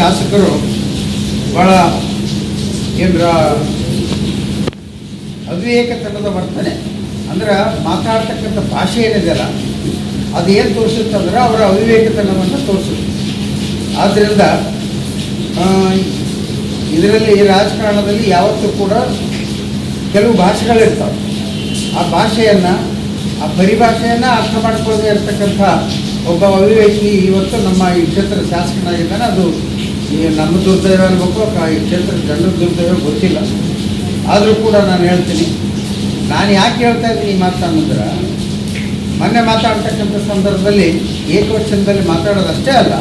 ಶಾಸಕರು ಭಾಳ ಏನರ ಅವಿವೇಕತನದ ವರ್ತನೆ. ಅಂದ್ರೆ ಮಾತಾಡ್ತಕ್ಕಂಥ ಭಾಷೆ ಏನಿದೆಯಲ್ಲ ಅದು ಏನು ತೋರಿಸುತ್ತೆ ಅಂದ್ರೆ ಅವರ ಅವಿವೇಕತನವನ್ನು ತೋರಿಸುತ್ತೆ. ಆದ್ದರಿಂದ ಇದರಲ್ಲಿ ಈ ರಾಜಕಾರಣದಲ್ಲಿ ಯಾವತ್ತೂ ಕೂಡ ಕೆಲವು ಭಾಷೆಗಳಿರ್ತಾವೆ. ಆ ಭಾಷೆಯನ್ನು, ಆ ಪರಿಭಾಷೆಯನ್ನು ಅರ್ಥ ಮಾಡ್ಕೊಳ್ಳದೆ ಇರತಕ್ಕಂಥ ಒಬ್ಬ ಅವಿವೇಕಿ ಇವತ್ತು ನಮ್ಮ ಈ ಕ್ಷೇತ್ರದ ಶಾಸಕನಾಗಿದ್ದಾನೆ. ಅದು ಈ ನಮ್ಮ ದುರ್ದೈವ ಅನ್ಬೇಕು ಈ ಕ್ಷೇತ್ರದ ಜನರ ದುರ್ದೈವ ಗೊತ್ತಿಲ್ಲ. ಆದರೂ ಕೂಡ ನಾನು ಹೇಳ್ತೀನಿ. ನಾನು ಯಾಕೆ ಹೇಳ್ತಾ ಇದ್ದೀನಿ ಈ ಮಾತನ್ನಂದ್ರೆ ಮೊನ್ನೆ ಮಾತಾಡ್ತಕ್ಕಂಥ ಸಂದರ್ಭದಲ್ಲಿ ಏಕವಚನದಲ್ಲಿ ಮಾತಾಡೋದಷ್ಟೇ ಅಲ್ಲ,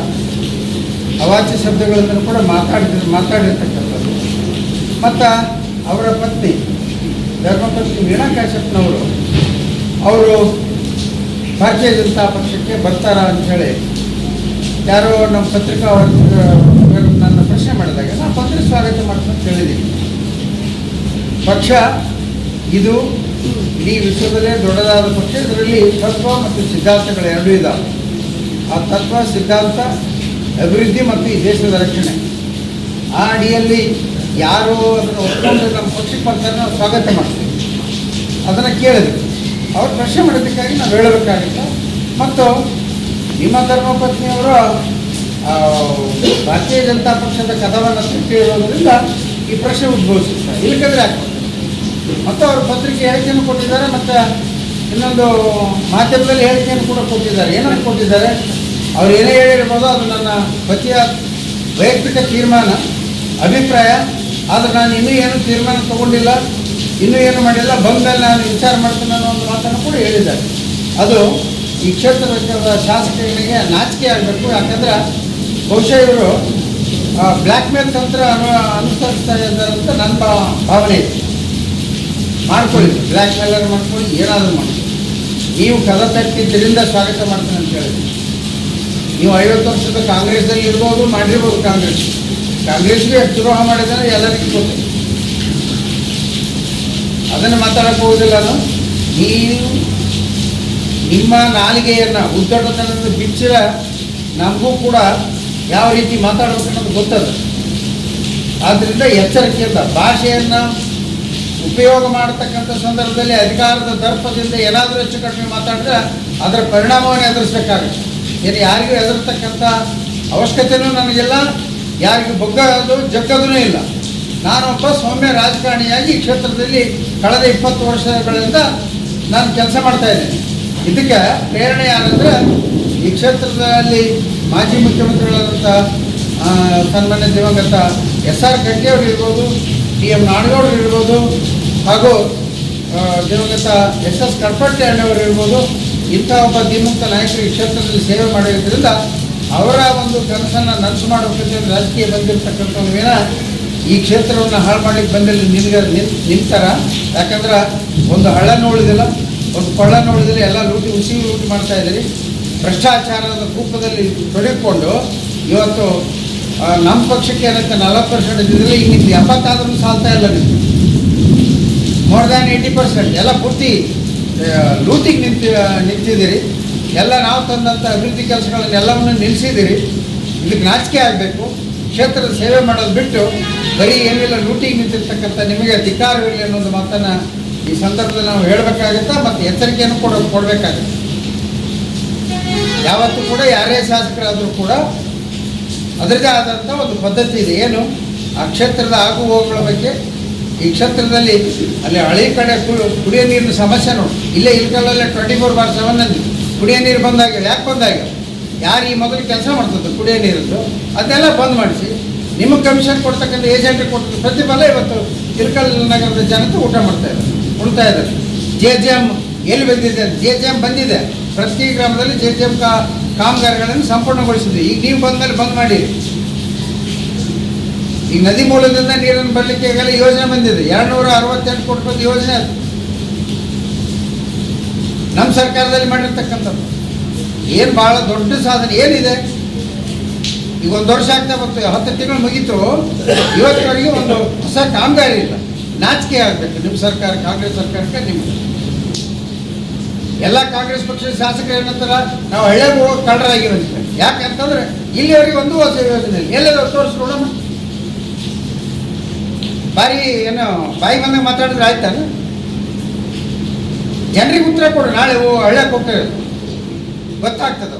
ಅವಾಚ್ಯ ಶಬ್ದಗಳನ್ನು ಕೂಡ ಮಾತಾಡಿದ ಮಾತಾಡಿರ್ತಕ್ಕಂಥದ್ದು. ಮತ್ತು ಅವರ ಪತ್ನಿ, ಧರ್ಮಪತ್ನಿ ವೀಣಾ ಕಾಶ್ಯಪ್ನವರು ಅವರು ಭಾರತೀಯ ಜನತಾ ಪಕ್ಷಕ್ಕೆ ಬರ್ತಾರ ಅಂಥೇಳಿ ಯಾರೋ ನಮ್ಮ ಪತ್ರಿಕಾ ಪ್ರಶ್ನೆ ಮಾಡಿದಾಗ ನಾನು ಪಕ್ಷ ಸ್ವಾಗತ ಮಾಡ್ತೀನಿ ಹೇಳಿದ್ದೀನಿ ಪಕ್ಷ, ಇದು ಇಡೀ ವಿಶ್ವದಲ್ಲೇ ದೊಡ್ಡದಾದ ಪಕ್ಷ, ಇದರಲ್ಲಿ ತತ್ವ ಮತ್ತು ಸಿದ್ಧಾಂತಗಳು ಎರಡೂ ಇದ್ದಾವೆ ಆ ತತ್ವ, ಸಿದ್ಧಾಂತ, ಅಭಿವೃದ್ಧಿ ಮತ್ತು ಈ ದೇಶದ ರಕ್ಷಣೆ. ಆ ಅಡಿಯಲ್ಲಿ ಯಾರು ಅದನ್ನು ಒಪ್ಕೊಂಡು ನಮ್ಮ ಪಕ್ಷಕ್ಕೆ ಬರ್ತಾರೆ ನಾವು ಸ್ವಾಗತ ಮಾಡ್ತೀವಿ. ಅದನ್ನು ಕೇಳಿದ್ರು ಅವ್ರು ಪ್ರಶ್ನೆ ಮಾಡೋದಕ್ಕಾಗಿ ನಾವು ಹೇಳಬೇಕಾಗಿತ್ತು. ಮತ್ತು ನಿಮ್ಮ ಧರ್ಮಪತ್ನಿಯವರು ಭಾರತೀಯ ಜನತಾ ಪಕ್ಷದ ಕಥವನ್ನು ಸೃಷ್ಟಿ ಇರೋದ್ರಿಂದ ಈ ಪ್ರಶ್ನೆ ಉದ್ಭವಿಸುತ್ತೆ. ಇಲ್ಲಕಂದ್ರೆ ಮತ್ತು ಅವರು ಪತ್ರಿಕೆ ಹೇಳಿಕೆಯನ್ನು ಕೊಟ್ಟಿದ್ದಾರೆ ಮತ್ತು ಇನ್ನೊಂದು ಮಾಧ್ಯಮದಲ್ಲಿ ಹೇಳಿಕೆಯನ್ನು ಕೂಡ ಕೊಟ್ಟಿದ್ದಾರೆ. ಏನನ್ನು ಕೊಟ್ಟಿದ್ದಾರೆ? ಅವ್ರು ಏನೇ ಹೇಳಿರ್ಬೋದು ಅದು ನನ್ನ ಪತಿಯ ವೈಯಕ್ತಿಕ ತೀರ್ಮಾನ, ಅಭಿಪ್ರಾಯ. ಆದರೆ ನಾನು ಇನ್ನೂ ಏನು ತೀರ್ಮಾನ ತಗೊಂಡಿಲ್ಲ, ಇನ್ನೂ ಏನು ಮಾಡಿಲ್ಲ ಬಂದಲ್ಲಿ ನಾನು ವಿಚಾರ ಮಾಡ್ತೀನಿ ಅನ್ನೋ ಒಂದು ಮಾತನ್ನು ಕೂಡ ಹೇಳಿದ್ದಾರೆ. ಅದು ಈ ಕ್ಷೇತ್ರದ ಶಾಸಕರಿಗೆ ನಾಚಿಕೆ ಆಗಬೇಕು. ಯಾಕಂದ್ರೆ ಬಹುಶಃ ಇವರು ಬ್ಲ್ಯಾಕ್ ಮೇಲ್ ತಂತ್ರ ಅನು ಅನುಸರಿಸ್ತಾ ಇದ್ದಾರೆ ಅಂತ ನನ್ನ ಭಾವನೆ ಇದೆ. ಮಾಡ್ಕೊಳ್ಳಿ ಬ್ಲ್ಯಾಕ್ ಮೇಲರ್ ಮಾಡ್ಕೊಳ್ಳಿ, ಏನಾದರೂ ಮಾಡ್ಕೊಳ್ಳಿ ನೀವು ಕದ ಸ್ವಾಗತ ಮಾಡ್ತೀನಿ ಅಂತ ಹೇಳಿದ್ರಿ. ನೀವು ಐವತ್ತು ವರ್ಷದ ಕಾಂಗ್ರೆಸ್ದಲ್ಲಿ ಇರ್ಬೋದು, ಮಾಡಿರ್ಬೋದು ಕಾಂಗ್ರೆಸ್. ಕಾಂಗ್ರೆಸ್ಗೆ ಎಷ್ಟು ದ್ರೋಹ ಮಾಡಿದ್ರೆ ಎಲ್ಲರಿಗೂ ಗೊತ್ತು. ಅದನ್ನು ಮಾತಾಡಕ್ಕೆ ಹೋಗೋದಿಲ್ಲ ನಾನು. ನೀವು ನಿಮ್ಮ ನಾಲಿಗೆಯನ್ನು ಉದ್ದಟತನದಿಂದ ಬಿಚ್ಚಿದ ನಮಗೂ ಕೂಡ ಯಾವ ರೀತಿ ಮಾತಾಡೋದು ಅನ್ನೋದು ಗೊತ್ತದ ಆದ್ದರಿಂದ ಎಚ್ಚರಿಕೆಯಿಂದ ಭಾಷೆಯನ್ನು ಉಪಯೋಗ ಮಾಡತಕ್ಕಂಥ ಸಂದರ್ಭದಲ್ಲಿ ಅಧಿಕಾರದ ದರ್ಪದಿಂದ ಏನಾದರೂ ಹೆಚ್ಚು ಕಡಿಮೆ ಮಾತಾಡಿದ್ರೆ ಅದರ ಪರಿಣಾಮವನ್ನು ಎದುರಿಸಬೇಕಾಗುತ್ತೆ. ಏನು ಯಾರಿಗೂ ಎದುರ್ತಕ್ಕಂಥ ಅವಶ್ಯಕತೆಯೂ ನನಗಿಲ್ಲ, ಯಾರಿಗೂ ಬಗ್ಗದು ಜಗ್ಗದೂ ಇಲ್ಲ. ನಾನೊಬ್ಬ ಸೌಮ್ಯ ರಾಜಕಾರಣಿಯಾಗಿ ಈ ಕ್ಷೇತ್ರದಲ್ಲಿ ಕಳೆದ ಇಪ್ಪತ್ತು ವರ್ಷಗಳಿಂದ ನಾನು ಕೆಲಸ ಮಾಡ್ತಾ ಇದ್ದೀನಿ. ಇದಕ್ಕೆ ಪ್ರೇರಣೆ ಯಾರಂದ್ರೆ ಈ ಕ್ಷೇತ್ರದಲ್ಲಿ ಮಾಜಿ ಮುಖ್ಯಮಂತ್ರಿಗಳಾದಂಥ ಸನ್ಮಾನ್ಯ ದಿವಂಗತ ಎಸ್ ಆರ್ ಖಂಡ್ರೆ ಇರ್ಬೋದು ಟಿ ಎಂ ನಾಡಗೌಡರು ಇರ್ಬೋದು ಹಾಗೂ ದಿವಂಗತ ಎಸ್ ಎಸ್ ಕಡ್ಪಟ್ಟೆ ಅಣ್ಣವರು ಇರ್ಬೋದು ಇಂಥ ಒಬ್ಬ ಧೀಮಂತ ನಾಯಕರು ಈ ಕ್ಷೇತ್ರದಲ್ಲಿ ಸೇವೆ ಮಾಡಿರೋದ್ರಿಂದ ಅವರ ಒಂದು ಕನಸನ್ನು ನನಸು ಮಾಡಬೇಕಂತ ರಾಜಕೀಯ ಬಂದಿರ್ತಕ್ಕಂಥ ಈ ಕ್ಷೇತ್ರವನ್ನು ಹಾಳು ಮಾಡಲಿಕ್ಕೆ ಬಂದಲ್ಲಿ ನಿನ್ಗೆ ನಿನ್ ನಿಂತಾರ ಯಾಕಂದ್ರೆ ಒಂದು ಹಳ್ಳನ್ನು ಉಳಿದಿಲ್ಲ, ಒಂದು ಕೊಳ್ಳನ್ನು ಉಳಿದಿಲ್ಲ, ಎಲ್ಲ ಲೂಟಿ ಉಸಿ ಲೂಟಿ ಮಾಡ್ತಾ ಇದ್ದೀರಿ. ಭ್ರಷ್ಟಾಚಾರದ ಕೂಪದಲ್ಲಿ ತೊಡಗಿಕೊಂಡು ಇವತ್ತು ನಮ್ಮ ಪಕ್ಷಕ್ಕೆ ಏನಂತ ನಲವತ್ತು ಪರ್ಸೆಂಟ್ ಇದ್ದಿದ್ರೆ ಈಗ ನಿಮ್ದು ಎಪ್ಪತ್ತಾದ್ರೂ ಸಾಲ್ತಾ ಇಲ್ಲ ನಿಮ್ಗೆ. ಮೋರ್ ದ್ಯಾನ್ ಏಯ್ಟಿ ಪರ್ಸೆಂಟ್ ಎಲ್ಲ ಪೂರ್ತಿ ಲೂಟಿಗೆ ನಿಂತ ನಿಂತಿದ್ದೀರಿ. ಎಲ್ಲ ನಾವು ತಂದಂಥ ಅಭಿವೃದ್ಧಿ ಕೆಲಸಗಳನ್ನೆಲ್ಲವನ್ನು ನಿಲ್ಲಿಸಿದ್ದೀರಿ. ಇದಕ್ಕೆ ನಾಚಿಕೆ ಆಗಬೇಕು. ಕ್ಷೇತ್ರದ ಸೇವೆ ಮಾಡೋದು ಬಿಟ್ಟು ಬರೀ ಏನಿಲ್ಲ, ಲೂಟಿಗೆ ನಿಂತಿರ್ತಕ್ಕಂಥ ನಿಮಗೆ ಅಧಿಕಾರವಿಲ್ಲ ಅನ್ನೋದು ಮಾತನ್ನು ಈ ಸಂದರ್ಭದಲ್ಲಿ ನಾವು ಹೇಳಬೇಕಾಗುತ್ತಾ, ಮತ್ತು ಎಚ್ಚರಿಕೆಯನ್ನು ಕೊಡ ಕೊಡಬೇಕಾಗುತ್ತೆ. ಯಾವತ್ತೂ ಕೂಡ ಯಾರೇ ಶಾಸಕರಾದರೂ ಕೂಡ ಅದರದೇ ಆದಂಥ ಒಂದು ಪದ್ಧತಿ ಇದೆ. ಏನು? ಆ ಕ್ಷೇತ್ರದ ಆಗು ಹೋಗುಗಳ ಬಗ್ಗೆ ಈ ಕ್ಷೇತ್ರದಲ್ಲಿ ಅಲ್ಲಿ ಹಳೆ ಕಡೆ ಕುಡಿಯೋ ನೀರಿನ ಸಮಸ್ಯೆ ನೋಡಿ. ಇಲ್ಲೇ ಇಲ್ಕಲ್ಲಲ್ಲೇ ಟ್ವೆಂಟಿ ಫೋರ್ ಬಾರ್ ಸೆವೆನ್ ಅಲ್ಲಿ ಕುಡಿಯೋ ನೀರು ಬಂದಾಗ ಯಾಕೆ ಬಂದಾಗ ಯಾರು ಈ ಮೊದಲು ಕೆಲಸ ಮಾಡ್ತದ್ದು ಕುಡಿಯೋ ನೀರದ್ದು? ಅದನ್ನೆಲ್ಲ ಬಂದ್ ಮಾಡಿಸಿ. ನಿಮಗೆ ಕಮಿಷನ್ ಕೊಡ್ತಕ್ಕಂಥ ಏಜೆಂಟ್ ಕೊಟ್ಟ ಪ್ರತಿಫಲ ಇವತ್ತು ಇಲ್ಕಲ್ ನಗರದ ಜನತೆ ಊಟ ಮಾಡ್ತಾ ಇದ್ದಾರೆ, ಉಣ್ತಾ ಇದ್ದಾರೆ. ಜೆ ಜೆ ಎಂ ಎಲ್ಲಿ ಬಂದಿದೆ ಜೆ ಜೆ ಎಂ ಬಂದಿದೆ. ಪ್ರತಿ ಗ್ರಾಮದಲ್ಲಿ ಜೆ ಜೆ ಎಂ ಕಾ ಕಾಮಗಾರಿಗಳನ್ನು ಸಂಪೂರ್ಣಗೊಳಿಸಿದೆ. ಈಗ ನೀವು ಬಂದ ಮೇಲೆ ಬಂದ್ ಮಾಡಿ. ಈಗ ನದಿ ಮೂಲದಿಂದ ನೀರನ್ನು ಬರಲಿಕ್ಕೆ ಈಗಾಗಲೇ ಯೋಜನೆ ಬಂದಿದೆ. ಎರಡ್ನೂರ ಅರವತ್ತೆಂಟು ಕೋಟಿ ರೂಪಾಯಿ ಯೋಜನೆ ಅದು. ನಮ್ಮ ಸರ್ಕಾರದಲ್ಲಿ ಮಾಡಿರ್ತಕ್ಕಂಥದ್ದು. ಏನು ಭಾಳ ದೊಡ್ಡ ಸಾಧನೆ. ಏನಿದೆ? ಈಗ ಒಂದು ವರ್ಷ ಆಗ್ತಾ ಬಂತು. ಹತ್ತು ತಿಂಗಳು ಮುಗೀತು. ಇವತ್ತಿನವರೆಗೆ ಒಂದು ಹೊಸ ಕಾಮಗಾರಿ ಇಲ್ಲ. ನಾಚಿಕೆ ಆಗಬೇಕು. ನಿಮ್ಮ ಸರ್ಕಾರ, ಕಾಂಗ್ರೆಸ್ ಸರ್ಕಾರಕ್ಕೆ ನಿಮ್ಗೆ ಎಲ್ಲ ಕಾಂಗ್ರೆಸ್ ಪಕ್ಷದ ಶಾಸಕರು ಏನಂತಾರ ನಾವು ಹಳ್ಳಿಗೆ ಹೋಗಿ ಯಾಕೆ ಯಾಕಂತಂದ್ರೆ ಇಲ್ಲಿವರೆಗೆ ಒಂದು ಹೊಸ ಯೋಜನೆ ಎಲ್ಲೆಲ್ಲ ತೋರಿಸ್ಕೊಳ್ಳೋಣ. ಬಾರಿ ಏನು ಬಾಯಿ ಬಂದಾಗ ಮಾತಾಡಿದ್ರೆ ಆಯ್ತಾನ ಜನರಿಗೆ ಉತ್ತರ ಕೊಡು, ನಾಳೆ ಓ ಹಳ್ಳಕ್ಕೆ ಹೋಗ್ತೇವೆ ಗೊತ್ತಾಗ್ತದೆ?